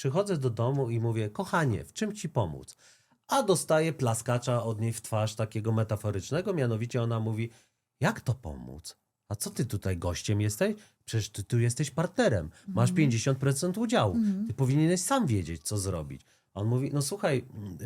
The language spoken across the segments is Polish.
przychodzę do domu i mówię, kochanie, w czym ci pomóc? A dostaję plaskacza od niej w twarz takiego metaforycznego, mianowicie ona mówi, jak to pomóc? A co ty tutaj gościem jesteś? Przecież ty tu jesteś partnerem. Masz 50% udziału. Ty powinieneś sam wiedzieć, co zrobić. A on mówi, no słuchaj, mm,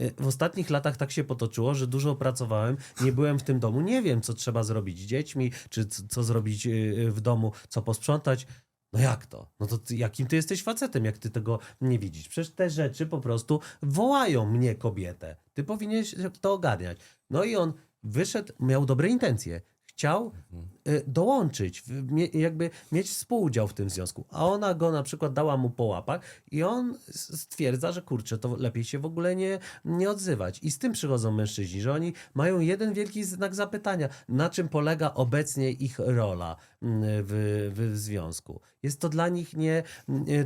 y, w ostatnich latach tak się potoczyło, że dużo pracowałem, nie byłem w tym domu, nie wiem, co trzeba zrobić z dziećmi, czy co zrobić y, w domu, co posprzątać. No jak to? No to ty, jakim ty jesteś facetem, jak ty tego nie widzisz? Przecież te rzeczy po prostu wołają mnie kobietę. Ty powinieneś to ogarniać. No i on wyszedł, miał dobre intencje. Chciał y, dołączyć, w- mie, jakby mieć współudział w tym związku. A ona go na przykład dała mu po łapach i on stwierdza, że kurczę, to lepiej się w ogóle nie, nie odzywać. I z tym przychodzą mężczyźni, że oni mają jeden wielki znak zapytania, na czym polega obecnie ich rola mm, w, w związku. Jest to dla nich nie,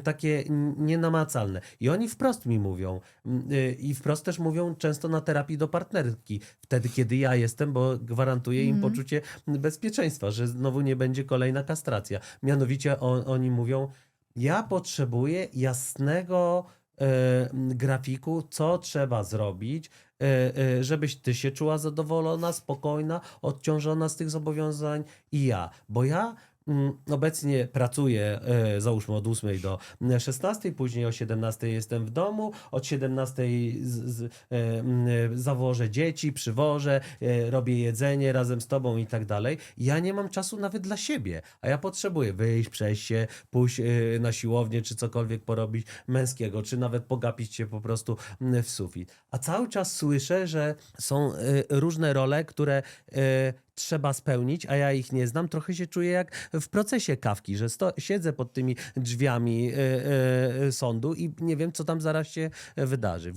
takie nienamacalne. I oni wprost mi mówią mm, y, i wprost też mówią często na terapii do partnerki, wtedy kiedy ja jestem, bo gwarantuję im poczucie bezpieczeństwa, że znowu nie będzie kolejna kastracja. Mianowicie on, oni mówią, ja potrzebuję jasnego e, grafiku, co trzeba zrobić, e, e, żebyś ty się czuła zadowolona, spokojna, odciążona z tych zobowiązań i ja. Bo ja obecnie pracuję, e, załóżmy od 8 do 16, później o 17 jestem w domu, od 17 z, z, e, mm, e, zawożę dzieci, przywożę, e, robię jedzenie razem z tobą i tak dalej. Ja nie mam czasu nawet dla siebie, a ja potrzebuję wyjść, przejść się, pójść e, na siłownię, czy cokolwiek porobić męskiego, czy nawet pogapić się po prostu mm, w sufit. A cały czas słyszę, że są e, różne role, które e, trzeba spełnić, a ja ich nie znam. Trochę się czuję jak w procesie kawki, że sto, siedzę pod tymi drzwiami e, e, sądu i nie wiem, co tam zaraz się wydarzy.